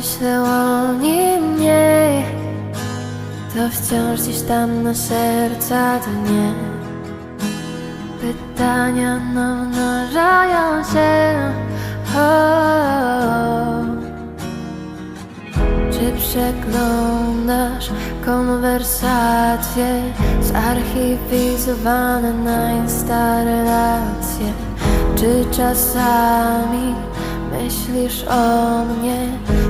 myślę o nim mniej To wciąż gdzieś tam na serca to nie Pytania namnażają się. O, Czy przeglądasz konwersacje Zarchiwizowane na Insta relacje Czy czasami myślisz o mnie?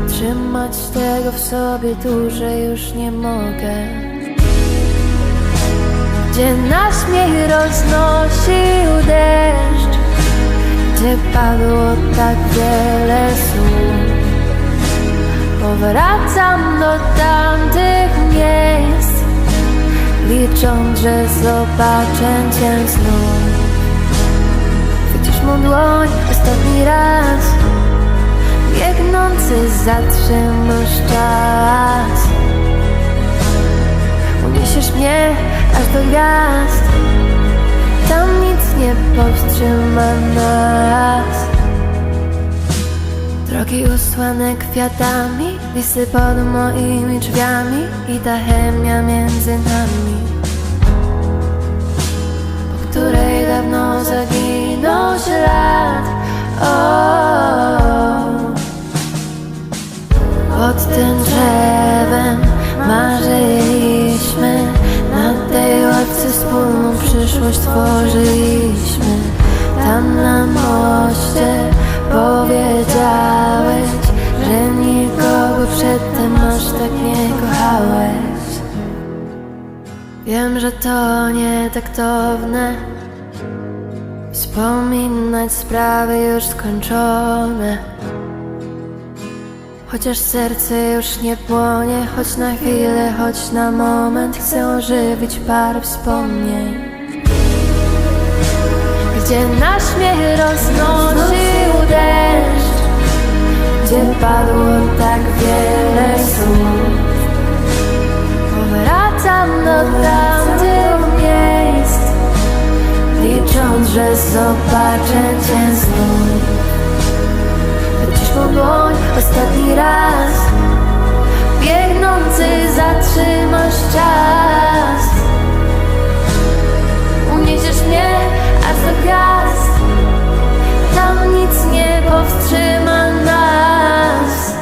Trzymać tego w sobie dłużej już nie mogę. Gdzie na śmiech roznosił deszcz? Gdzie padło tak wiele słów? Powracam do tamtych miejsc Licząc, że zobaczę cię znów. Chwycisz mą dłoń ostatni raz zatrzymasz czas. Uniesiesz mnie aż do gwiazd. Tam nic nie powstrzyma nas. Drogi usłane kwiatami Listy pod moimi drzwiami I ta chemia między nami Po której dawno zaginął ślad o, Pod tym drzewem marzyliśmy. Na tej ławce wspólną przyszłość tworzyliśmy. Tam na moście powiedziałeś Że nikogo przedtem aż tak nie kochałeś. Wiem, że to nie taktowne Wspominać sprawy już skończone Chociaż serce już nie płonie Choć na chwilę, choć na moment Chcę ożywić parę wspomnień. Gdzie na śmiech roznosił deszcz Gdzie padło tak wiele słów. Powracam do tamtych miejsc Licząc, że zobaczę cię znów Ostatni raz. Biegnący zatrzymasz czas. Uniesiesz mnie aż do gwiazd. Tam nic nie powstrzyma nas.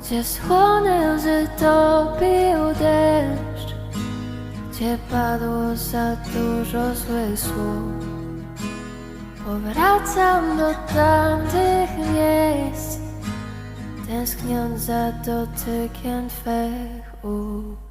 Gdzie schłonę łzy topił deszcz. Gdzie padło za dużo złych słów Powracam do tamtych miejsc Tęskniąc za dotykiem Twych ust